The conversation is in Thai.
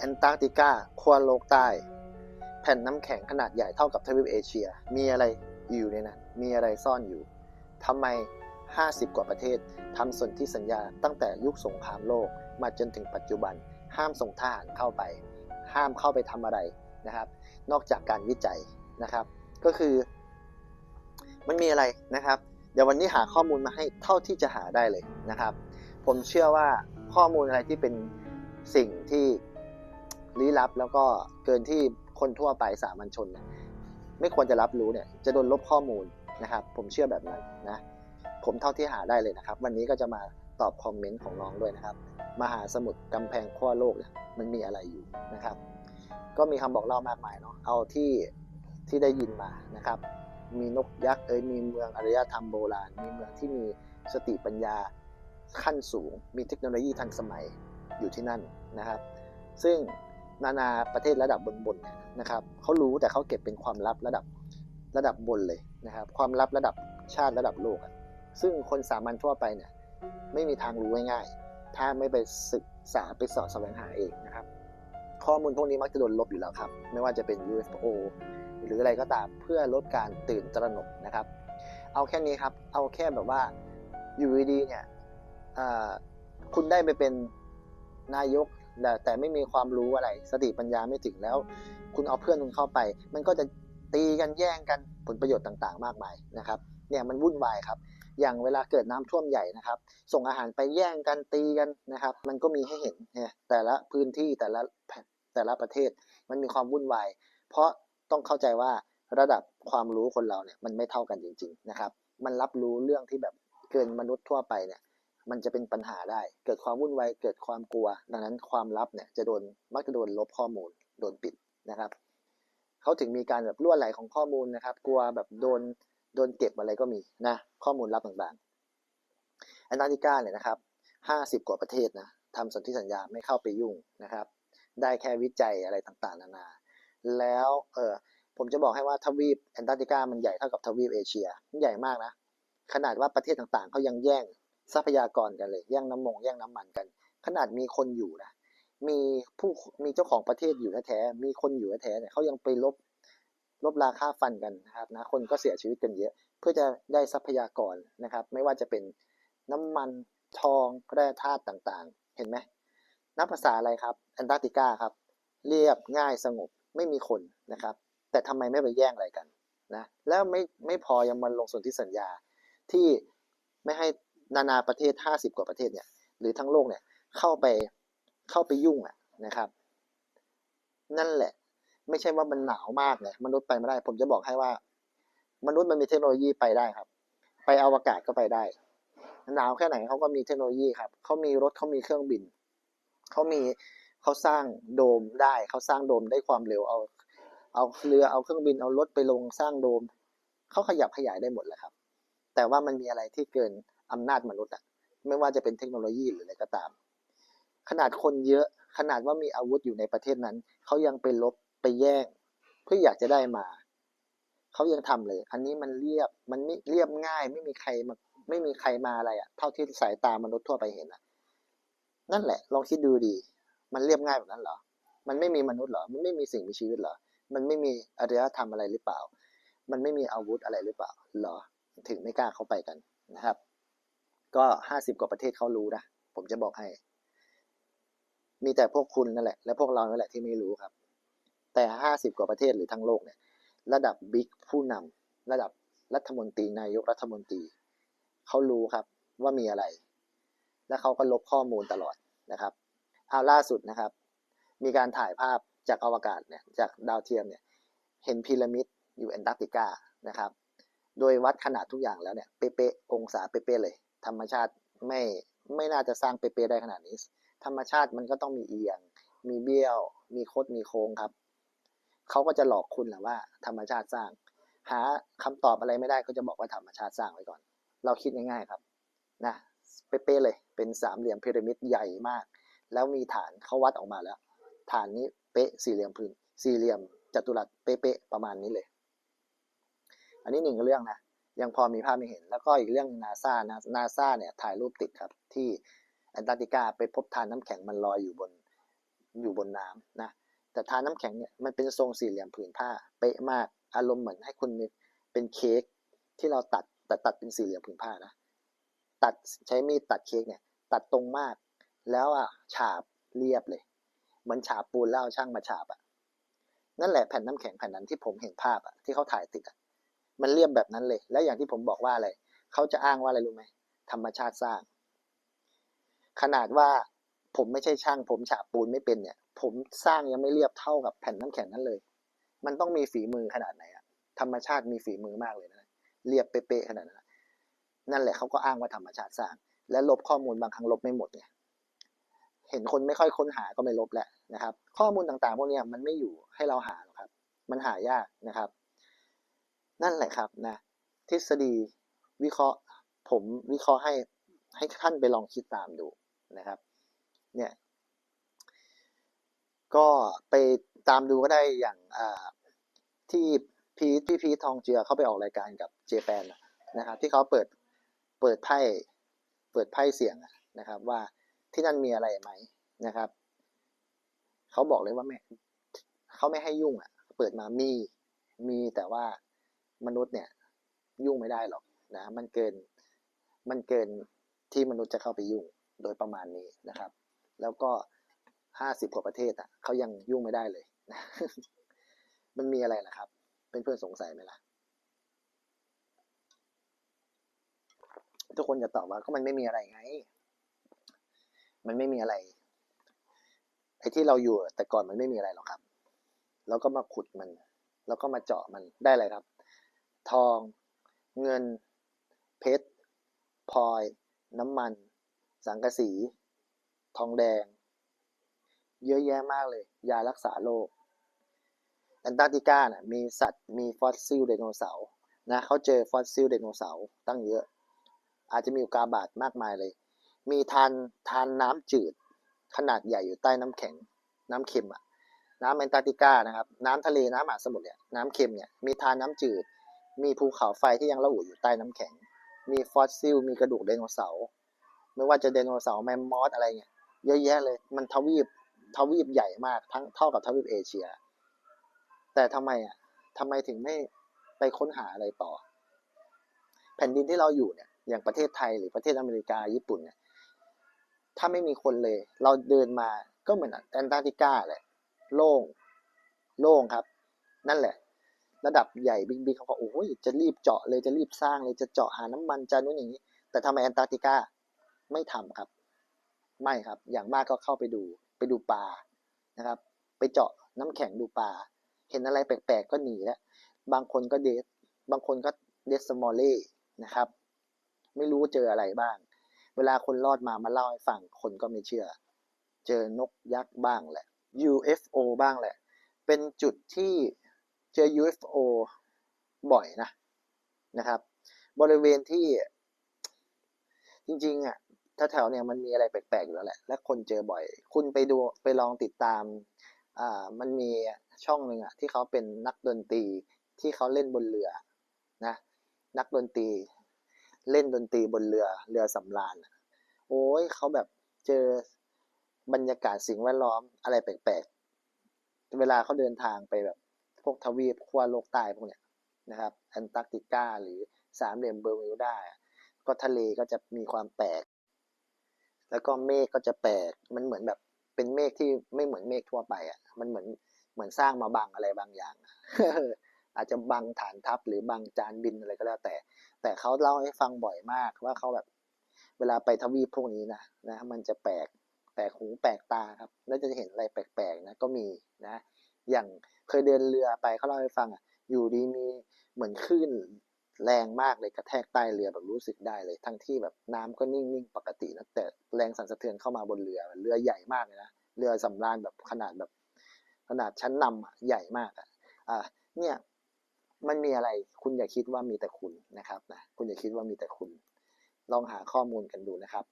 แอนตาร์กติกาขั้วโลกใต้ แผ่นน้ำแข็งขนาดใหญ่เท่ากับทวีปเอเชีย มีอะไรอยู่ในนั้น มีอะไรซ่อนอยู่ทำไม 50 กว่าประเทศทำสนธิสัญญาตั้งแต่ยุคสงครามโลกมาจนถึงปัจจุบัน ห้ามส่งทหารเข้าไป ห้ามเข้าไปทำอะไรนะครับ นอกจากการวิจัยนะครับ ก็คือ มันมีอะไรนะครับ เดี๋ยววันนี้หาข้อมูลมาให้เท่าที่จะหาได้เลยนะครับ ผมเชื่อว่าข้อมูลอะไรที่เป็นสิ่งที่ ลี้ลับแล้วก็เกินที่คนทั่วไปสามัญชนเนี่ยไม่ควรจะรับรู้เนี่ยจะโดนลบข้อมูลนะครับ ผมเชื่อแบบนั้นนะผมเท่าที่หาได้เลยนะครับ วันนี้ก็จะมาตอบคอมเมนต์ของน้องด้วยนะครับ มหาสมุทรกำแพงขั้วโลกเนี่ยมันมีอะไรอยู่นะครับ ก็มีคำบอกเล่ามากมายเนาะเอาที่ที่ได้ยินมานะครับ มีนกยักษ์เอ้ยมีเมืองอารยธรรมโบราณ มีเมืองที่มีสติปัญญาขั้นสูง มีเทคโนโลยีทันสมัยอยู่ที่นั่นนะครับ ซึ่ง นานาประเทศระดับบนๆเนี่ยนะครับเขารู้แต่เขาเก็บเป็นความลับระดับระดับบนเลยนะครับ ความลับระดับชาติระดับโลก ซึ่งคนสามัญทั่วไปเนี่ยไม่มีทางรู้ง่ายๆถ้าไม่ไปศึกษาไปสอบแสวงหาเองนะครับ ข้อมูลพวกนี้มักจะโดนลบอยู่แล้วครับ ไม่ว่าจะเป็น UFO หรืออะไรก็ตามเพื่อลดการตื่นตระหนกนะครับ เอาแค่นี้ครับ เอาแค่แบบว่าอยู่ดีเนี่ยคุณได้ไปเป็นนายก แต่ไม่มีความรู้อะไร สติปัญญาไม่ถึงแล้ว คุณเอาเพื่อนคุณเข้าไป มันก็จะตีกันแย่งกันผลประโยชน์ต่าง ๆ มากมายนะครับ เนี่ยมันวุ่นวายครับ อย่างเวลาเกิดน้ำท่วมใหญ่นะครับ ส่งอาหารไปแย่งกันตีกันนะครับ มันก็มีให้เห็นเนี่ยแต่ละพื้นที่แต่ละแต่ละประเทศมันมีความวุ่นวาย เพราะต้องเข้าใจว่าระดับความรู้คนเราเนี่ยมันไม่เท่ากันจริง ๆ นะครับ มันรับรู้เรื่องที่แบบเกินมนุษย์ทั่วไปเนี่ย มันจะเป็นปัญหาได้ เกิดความวุ่นวายเกิดความกลัว ดังนั้นความลับเนี่ยจะโดนมักจะโดนลบข้อมูลโดนปิดนะครับเขาถึงมีการแบบล่วไหลของข้อมูลนะครับ กลัวแบบโดนโดนเก็บอะไรก็มีนะข้อมูลลับต่างๆแอนตาร์กติกาเนี่ยนะครับห้าสิบกว่าประเทศนะทำสนธิสัญญาไม่เข้าไปยุ่งนะครับ ได้แค่วิจัยอะไรต่างๆ นานา แล้วเออผมจะบอกให้ว่าทวีปแอนตาร์กติกามันใหญ่เท่ากับทวีปเอเชีย มันใหญ่มากนะ ขนาดว่าประเทศต่างๆเขายังแย่ง ทรัพยากรกันเลยแย่งน้ำมงแย่งน้ำมันกัน ขนาดมีคนอยู่นะมีผู้มีเจ้าของประเทศอยู่แท้ๆมีคนอยู่แท้ๆเนี่ยเขายังไปลบลบราค่าฟันกันนะครับนะคนก็เสียชีวิตกันเยอะ เพื่อจะได้ทรัพยากรนะครับ ไม่ว่าจะเป็นน้ำมันทองแร่ธาตุต่างๆ เห็นไหมนับภาษาอะไรครับแอนตาร์กติกาครับ เรียบง่ายสงบไม่มีคนนะครับ แต่ทำไมไม่ไปแย่งอะไรกันนะแล้วไม่ไม่พอยังมาลงส่วนธิสัญญาที่ไม่ให้ นานาประเทศ 50 กว่าประเทศเนี่ยหรือทั้งโลกเนี่ยเข้าไปเข้าไปยุ่งอะนะครับ นั่นแหละ ไม่ใช่ว่ามันหนาวมากเลยมนุษย์ไปไม่ได้ ผมจะบอกให้ว่า มนุษย์มันมีเทคโนโลยีไปได้ครับ ไปอวกาศก็ไปได้ หนาวแค่ไหนเขาก็มีเทคโนโลยีครับเขามีรถเขามีเครื่องบินเขามีเขาสร้างโดมได้เขาสร้างโดมได้ความเร็วเอา เอาเรือเอาเครื่องบินเอารถไปลงสร้างโดมเขาขยับขยายได้หมดเลยครับ แต่ว่ามันมีอะไรที่เกิน อำนาจมนุษย์อะไม่ว่าจะเป็นเทคโนโลยีหรืออะไรก็ตาม ขนาดคนเยอะขนาดว่ามีอาวุธอยู่ในประเทศนั้น เขายังไปลบไปแย่ง เพื่ออยากจะได้มา เขายังทำเลย อันนี้มันเรียบมันไม่เรียบง่าย ไม่มีใครมาไม่มีใครมาอะไรอะเท่าที่สายตามนุษย์ทั่วไปเห็นอะนั่นแหละ ลองคิดดูดี มันเรียบง่ายแบบนั้นเหรอ มันไม่มีมนุษย์เหรอ มันไม่มีสิ่งมีชีวิตเหรอ มันไม่มีอารยธรรมอะไรหรือเปล่า มันไม่มีอาวุธอะไรหรือเปล่าเหรอ ถึงไม่กล้าเข้าไปกันนะครับ ก็ห้าสิบกว่าประเทศเขารู้นะผมจะบอกให้ มีแต่พวกคุณนั่นแหละ และพวกเรานั่นแหละที่ไม่รู้ครับ แต่ห้าสิบกว่าประเทศหรือทั้งโลกเนี่ย ระดับบิ๊กผู้นำระดับรัฐมนตรีนายกรัฐมนตรีเขารู้ครับว่ามีอะไร และเขาก็ลบข้อมูลตลอดนะครับเอาล่าสุดนะครับ มีการถ่ายภาพจากอวกาศเนี่ยจากดาวเทียมเนี่ยเห็นพีระมิดอยู่แอนตาร์กติกานะครับ โดยวัดขนาดทุกอย่างแล้วเนี่ยเป๊ะๆองศาเป๊ะๆเลย ธรรมชาติไม่ไม่น่าจะสร้างเป๊ะๆได้ขนาดนี้ ธรรมชาติมันก็ต้องมีเอียง มีเบี้ยว มีคดมีโค้งครับเขาก็จะหลอกคุณแหละว่า ธรรมชาติสร้าง หาคำตอบอะไรไม่ได้เขาจะบอกว่าธรรมชาติสร้างไว้ก่อน เราคิดง่ายๆครับนะเป๊ะๆเลยเป็นสามเหลี่ยมพีระมิดใหญ่มาก แล้วมีฐานเขาวัดออกมาแล้ว ฐานนี้เป๊ะสี่เหลี่ยมพื้นสี่เหลี่ยมจัตุรัสเป๊ะๆประมาณนี้เลย อันนี้หนึ่งเรื่องนะ ยังพอมีภาพไม่เห็น แล้วก็อีกเรื่องนาซานะนาซาเนี่ยถ่ายรูปติดครับที่แอนตาร์กติกาไปพบทานน้ำแข็งมันลอยอยู่บนอยู่บนน้ำนะแต่ทาน้ำแข็งเนี่ยมันเป็นทรงสี่เหลี่ยมผืนผ้าเป๊ะมากอารมณ์เหมือนให้คุณเป็นเค้กที่เราตัดแต่ตัดเป็นสี่เหลี่ยมผืนผ้านะตัดใช้มีดตัดเค้กเนี่ยตัดตรงมาก แล้วอะฉาบเรียบเลยเหมือนฉาบปูนแล้วช่างมาฉาบอะนั่นแหละแผ่นน้ำแข็งแผ่นนั้นที่ผมเห็นภาพอะที่เขาถ่ายติดอะ มันเรียบแบบนั้นเลย และอย่างที่ผมบอกว่าอะไรเขาจะอ้างว่าอะไรรู้ไหมธรรมชาติสร้าง ขนาดว่าผมไม่ใช่ช่าง ผมฉาบปูนไม่เป็นเนี่ย ผมสร้างยังไม่เรียบเท่ากับแผ่นน้ำแข็งนั้นเลย มันต้องมีฝีมือขนาดไหนอะธรรมชาติมีฝีมือมากเลยนะเรียบเป๊ะๆขนาดนั้นนั่นแหละเขาก็อ้างว่าธรรมชาติสร้าง และลบข้อมูลบางครั้งลบไม่หมดไงเห็นคนไม่ค่อยค้นหาก็ไม่ลบแหละนะครับ ข้อมูลต่างๆ พวกเนี้ยมันไม่อยู่ให้เราหาหรอกครับ มันหายากนะครับ นั่นแหละครับนะทฤษฎีวิเคราะห์ผมวิเคราะห์ให้ให้ท่านไปลองคิดตามดูนะครับ เนี่ยก็ไปตามดูก็ได้อย่างที่พีทพี่พีททองเจือเขาไปออกรายการกับเจแปนนะครับ ที่เขาเปิดเปิดไพ่เปิดไพ่เสียงนะครับ ว่าที่นั่นมีอะไรไหมนะครับเขาบอกเลยว่าไม่เขาไม่ให้ยุ่งอะ เปิดมามีมีแต่ว่า มนุษย์เนี่ยยุ่งไม่ได้หรอกนะมันเกินมันเกินที่มนุษย์จะเข้าไปยุ่งโดยประมาณนี้นะครับ แล้วก็ห้าสิบกว่าประเทศอะเขายังยุ่งไม่ได้เลยนะมันมีอะไรล่ะครับ เป็นเพื่อนสงสัยไหมล่ะทุกคนจะตอบว่าก็มันไม่มีอะไรไง มันไม่มีอะไร ไอ้ที่เราอยู่แต่ก่อนมันไม่มีอะไรหรอกครับ แล้วก็มาขุดมัน แล้วก็มาเจาะมันได้อะไรครับ ทอง เงิน เพชรพลอย น้ำมัน สังกะสี ทองแดง เยอะแยะมากเลย ยารักษาโรคแอนตาร์กติกาน่ะมีสัตว์มีฟอสซิลไดโนเสาร์นะเขาเจอฟอสซิลไดโนเสาร์ตั้งเยอะ อาจจะมีอุกาบาตมากมายเลย มีทานทานน้ำจืด ขนาดใหญ่อยู่ใต้น้ำแข็ง น้ำเค็มอะน้ำแอนตาร์กติกานะครับ น้ำทะเลน้ำมหาสมุทรเนี่ยน้ำเค็มเนี่ยมีทานน้ำจืด มีภูเขาไฟที่ยังระอุอยู่ใต้น้ำแข็ง มีฟอสซิล มีกระดูกไดโนเสาร์ ไม่ว่าจะไดโนเสาร์แมมมอสอะไรเงี้ย เยอะแยะเลย มันทวีป ทวีปใหญ่มาก ทั้งเท่ากับทวีปเอเชีย แต่ทำไมอะทำไมถึงไม่ไปค้นหาอะไรต่อ แผ่นดินที่เราอยู่เนี่ย อย่างประเทศไทยหรือประเทศอเมริกา ญี่ปุ่นเนี่ย ถ้าไม่มีคนเลย เราเดินมาก็เหมือนแอนตาร์กติกาแหละโล่ง โล่งครับ นั่นแหละ ระดับใหญ่บิ๊กๆเขาก็โอ้ยจะรีบเจาะเลยจะรีบสร้างเลยจะเจาะหาน้ำมันจะนู้นอย่างนี้ แต่ทำไมแอนตาร์กติกาไม่ทำครับ ไม่ครับ อย่างมากก็เข้าไปดู ไปดูปลานะครับ ไปเจาะน้ำแข็งดูปลาเห็นอะไรแปลกๆก็หนีแล้วบางคนก็เดทบางคนก็เดสมอลเล่นะครับ ไม่รู้เจออะไรบ้าง เวลาคนรอดมามาเล่าให้ฟังคนก็ไม่เชื่อ เจอนกยักษ์บ้างแหละ UFO บ้างแหละ เป็นจุดที่ เจอ UFO บ่อยนะนะครับ บริเวณที่จริงๆอะถ้าแถวเนี่ยมันมีอะไรแปลกๆอยู่แล้วแหละ และคนเจอบ่อย คุณไปดูไปลองติดตามอ่ามันมีช่องหนึ่งอะที่เขาเป็นนักดนตรีที่เขาเล่นบนเรือนะนักดนตรี เล่นดนตรีบนเรือเรือสำราญอะโอ้ยเขาแบบเจอบรรยากาศสิ่งแวดล้อมอะไรแปลกๆ เวลาเขาเดินทางไปแบบ วกทวีปขั้วโลกใต้พวกเนี้ยนะครับแอนตาร์กติกาหรือสามเหลี่ยมเบอร์มิวดาก็ทะเลก็จะมีความแปลก แล้วก็เมฆก็จะแปลกมันเหมือนแบบเป็นเมฆที่ไม่เหมือนเมฆทั่วไปอะมันเหมือนเหมือนสร้างมาบังอะไรบางอย่างอาจจะบังฐานทัพหรือบังจานบินอะไรก็แล้วแต่ แต่เขาเล่าให้ฟังบ่อยมากว่าเขาแบบเวลาไปทวีปพวกนี้นะนะมันจะแปลกแปลกหูแปลกตาครับ แล้วจะเห็นอะไรแปลกๆนะก็มีนะ อย่าง เคยเดินเรือไปเขาเล่าให้ฟังอะอยู่ดีมีเหมือนคลื่นแรงมากเลยกระแทกใต้เรือแบบรู้สึกได้เลย ทั้งที่แบบน้ำก็นิ่งๆปกตินะแต่แรงสั่นสะเทือนเข้ามาบนเรือเรือใหญ่มากเลยนะเรือสำราญแบบขนาดแบบขนาดชั้นนำอะใหญ่มากอะอ่าเนี่ยมันมีอะไรคุณอย่าคิดว่ามีแต่คุณนะครับนะคุณอย่าคิดว่ามีแต่คุณ ลองหาข้อมูลกันดูนะครับ